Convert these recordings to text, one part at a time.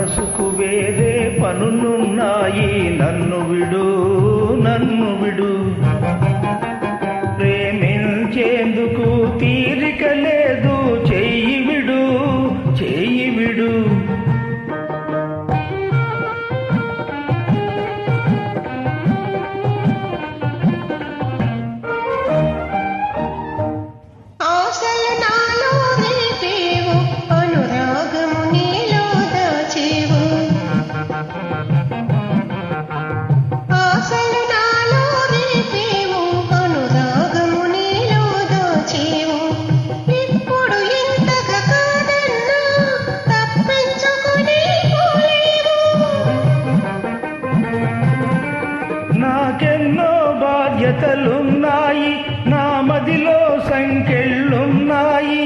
మనసుకు వేరే పనులున్నాయి. నన్ను విడు నన్ను విడు. బాధ్యతలున్నాయి నా మదిలో సంఖ్యలున్నాయి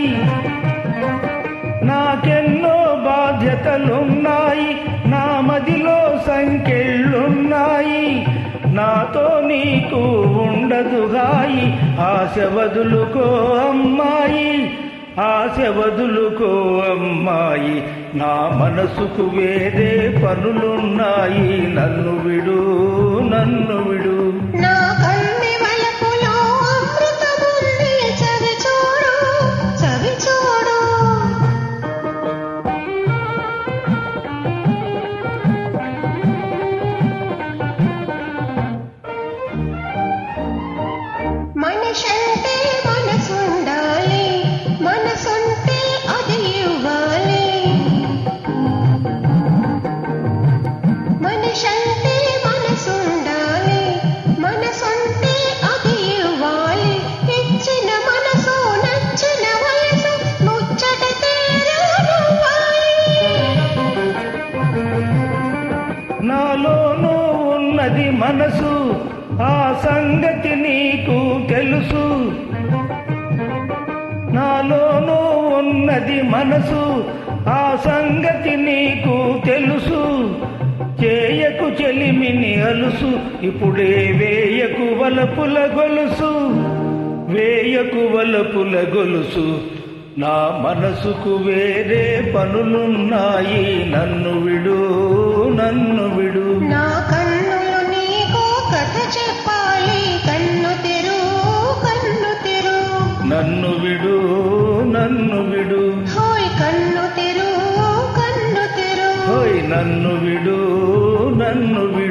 నాకెన్నో బాధ్యతలున్నాయి నా మదిలో సంఖ్యలున్నాయి నాతో నీకు ఉండదు హాయి ఆశ వదులుకో అమ్మాయి ఆశ వదులుకో అమ్మాయి. నా మనసుకు వేరే పనులున్నాయి నన్ను విడు నన్ను ఉన్నది మనసు ఆ సంగతి నీకు తెలుసు. నాలోనూ ఉన్నది మనసు ఆ సంగతి నీకు తెలుసు. చేయకు చెలిమిని అలుసు ఇప్పుడే వేయకు వలపుల గొలుసు. వేయకు వలపుల గొలుసు నా మనసుకు వేరే పనులున్నాయి నన్ను విడు. నన్ను విడు నన్ను విడు